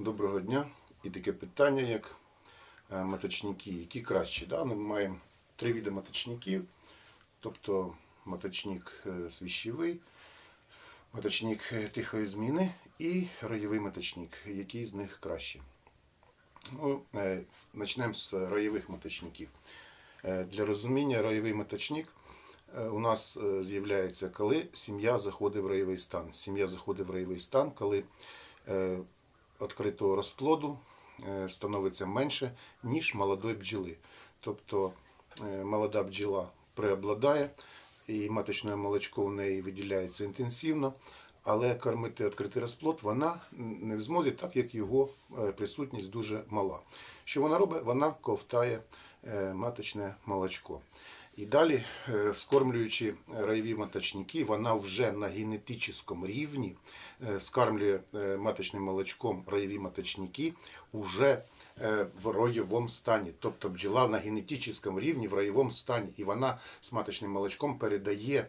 Доброго дня. І таке питання, як е, маточники, які кращі. Да? Ми маємо три види маточників, тобто маточник е, свіщовий, маточник е, тихої зміни і роєвий маточник. Який з них краще? Ну, почнемо з роєвих маточників. Для розуміння роєвий маточник у нас з'являється, коли сім'я заходить в роєвий стан. Сім'я заходить в роєвий стан, коли відкритого розплоду е, становиться менше, ніж молодої бджоли. Тобто е, молода бджола преобладає, і маточне молочко в неї виділяється інтенсивно, але кормити відкритий розплод вона не в змозі, так як його е, присутність дуже мала. Що вона робить? Вона ковтає маточне молочко. І далі, е, скормлюючи райові маточники, вона вже на генетичному рівні е, скармлює е, маточним молочком райові маточники уже в роєвому стані. Тобто бджола на генетичному рівні в роєвому стані. І вона з маточним молочком передає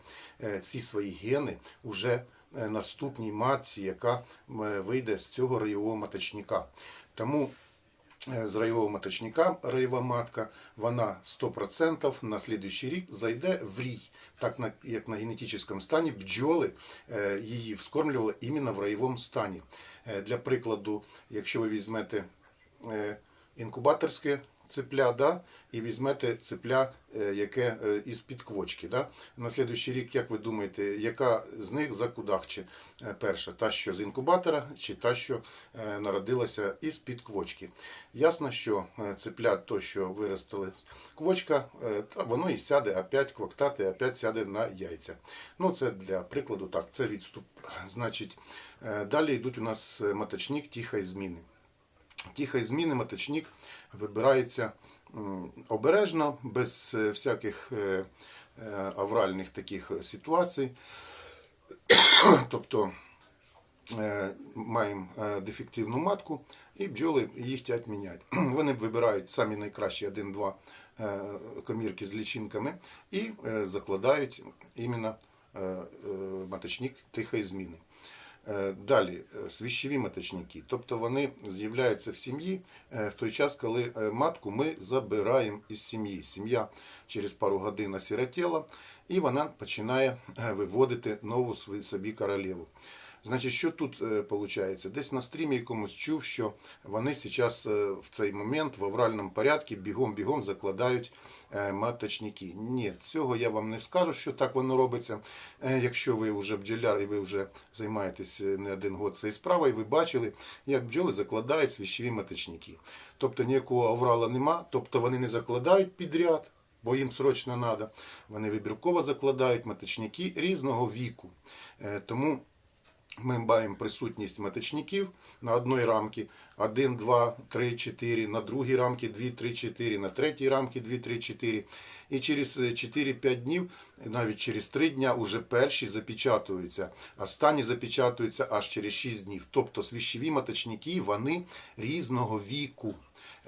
ці свої гени уже наступній матці, яка вийде з цього роєвого маточника. Тому з райового маточника, райова матка, вона 100% на слідуючий рік зайде в рій. Так як на генетичному стані бджоли е, її вскормлювали іменно в райовому стані. Е, Для прикладу, якщо ви візьмете е, інкубаторське цепля, да, і візьмете цепля, е, яке е, із під квочки. Да. На слідуючий рік, як ви думаєте, яка з них закудахче перша? Та, що з інкубатора, чи та, що е, народилася із під квочки? Ясно, що цепля, то, що виростили квочка, та воно і сяде опять квоктати, опять сяде на яйця. Ну, це для прикладу, так, це відступ. Значить, далі йдуть у нас е, маточник тихої зміни. Тихої зміни маточник вибирається обережно, без е, всяких е, е, авральних таких ситуацій. Тобто маємо дефективну матку і бджоли їх хотять міняти. Вони вибирають самі найкращі один-два е, комірки з лічинками і закладають іменно маточник тихої зміни. Е, Далі е, свіщові маточники, тобто вони з'являються в сім'ї е, в той час, коли матку ми забираємо із сім'ї. Сім'я через пару годин сіротіла, і вона починає виводити нову собі королеву. Значить, що тут виходить? Десь на стрімі якомусь чув, що вони зараз в цей момент в авральному порядку бігом-бігом закладають е, маточники. Ні, цього я вам не скажу, що так воно робиться. Е, Якщо ви вже бджоляр і ви вже займаєтесь е, не один год цією справою, ви бачили, як бджоли закладають свіщові маточники. Тобто ніякого аврала нема, тобто вони не закладають підряд. Бо їм срочно треба. Вони вибірково закладають маточники різного віку. Е, Тому ми маємо присутність маточників на одній рамці 1, 2, 3, 4, на другій рамці 2, 3, 4, на третій рамці 2, 3, 4. І через е, 4-5 днів, навіть через 3 дня, уже перші запечатуються. Останні запечатуються аж через 6 днів. Тобто свіщові маточники, вони різного віку.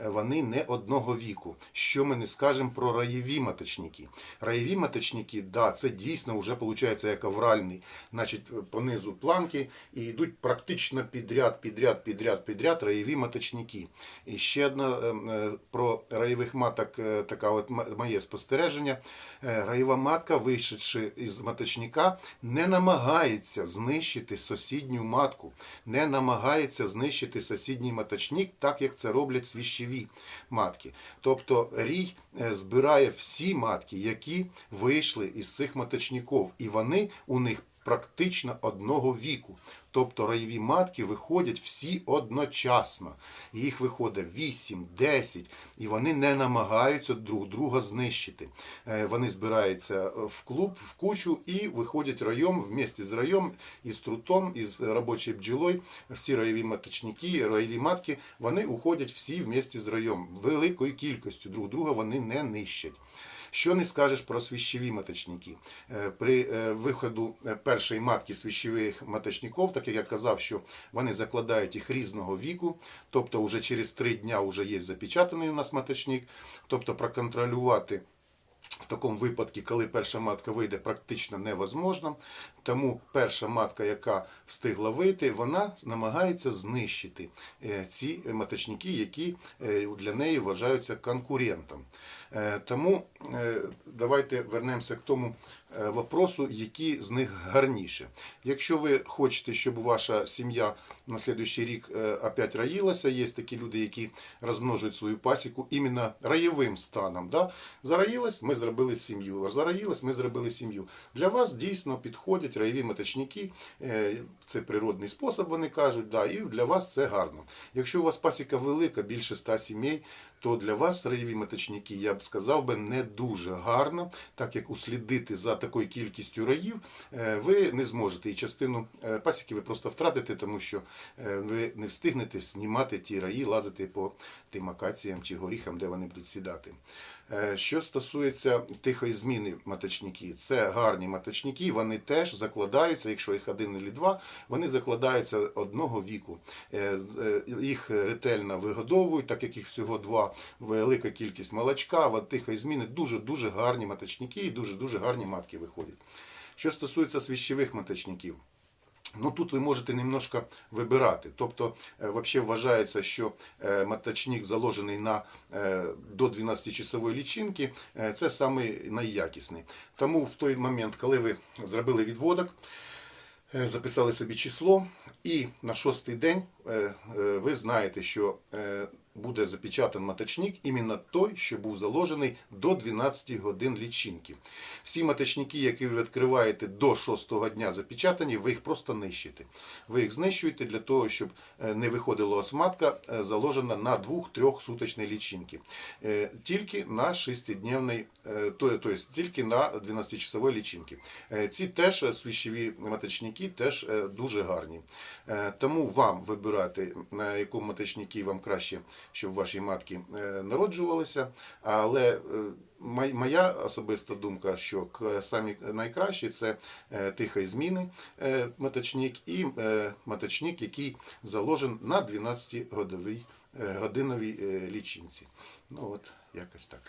Вони не одного віку. Що ми не скажемо про раєві маточники? Раєві маточники, да, це дійсно вже виходить як авральний, значить, понизу планки і йдуть практично підряд, підряд, підряд, підряд раєві маточники. І ще одне е, е, про раєвих маток, е, така от моє спостереження. Раєва матка, вийшовши із маточника, не намагається знищити сусідню матку, не намагається знищити сусідній маточник, так як це роблять свіщові матки. Тобто рій е, збирає всі матки, які вийшли із цих маточників, і вони у них практично одного віку. Тобто раєві матки виходять всі одночасно. Їх виходить 8, 10, і вони не намагаються друг друга знищити. Е, Вони збираються в клуб, в кучу і виходять райом вместе з раєм, із трутом, із робочою бджолою. Всі раєві маточники, раєві матки, вони уходять всі вместе з раєм. Великою кількістю друг друга вони не нищать. Що не скажеш про свіщові маточники? Е, При е, виходу е, першої матки свіщових маточників, так як я казав, що вони закладають їх різного віку, тобто вже через три дня вже є запечатаний у нас маточник, тобто проконтролювати в такому випадку, коли перша матка вийде, практично невозможно. Тому перша матка, яка встигла вийти, вона намагається знищити ці маточники, які для неї вважаються конкурентом. Е, Тому е, давайте вернемося к тому е, вопросу, які з них гарніше. Якщо ви хочете, щоб ваша сім'я на слідуючий рік опять раїлася, є такі люди, які розмножують свою пасіку іменно раєвим станом. Да? Зараїлась, ми зробили сім'ю. Зараїлась, ми зробили сім'ю. Для вас дійсно підходять раєві маточники. Е, Це природний спосіб, вони кажуть, да, і для вас це гарно. Якщо у вас пасіка велика, більше 100 сімей, то для вас раєві маточники, я б сказав би, не дуже гарно, так як услідити за такою кількістю раїв е, ви не зможете. І частину е, пасіки ви просто втратите, тому що е, ви не встигнете знімати ті раї, лазити по тим акаціям чи горіхам, де вони будуть сідати. Що стосується тихої зміни маточники, це гарні маточники, вони теж закладаються, якщо їх один або два, вони закладаються одного віку. Їх ретельно вигодовують, так як їх всього два, велика кількість молочка, от тихої зміни дуже-дуже гарні маточники і дуже-дуже гарні матки виходять. Що стосується свіщових маточників, Ну тут ви можете немножко вибирати. Тобто, е, вообще вважається, що е, маточник заложений на е, до 12-часової лічинки, це самий найякісний. Тому в той момент, коли ви зробили відводок, записали собі число, і на шостий день ви знаєте, що буде запечатаний маточник іменно той, що був заложений до 12 годин лічинки. Всі маточники, які ви відкриваєте до 6 дня запечатані, ви їх просто нищите. Ви їх знищуєте для того, щоб е, не виходила осматка, е, заложена на 2-3 суточні лічинки. Е, Тільки на 6-дневний, е, то, то есть тільки на 12-часової лічинки. Ці теж свіщові маточники теж дуже гарні. Тому вам вибирати, на якому маточники вам краще, щоб ваші матки е, народжувалися. Але е, моя особиста думка, що самі найкращі це е, зміни е, маточник і маточник, який заложен на 12 годовій годиновій лічинці. Ну от якось так.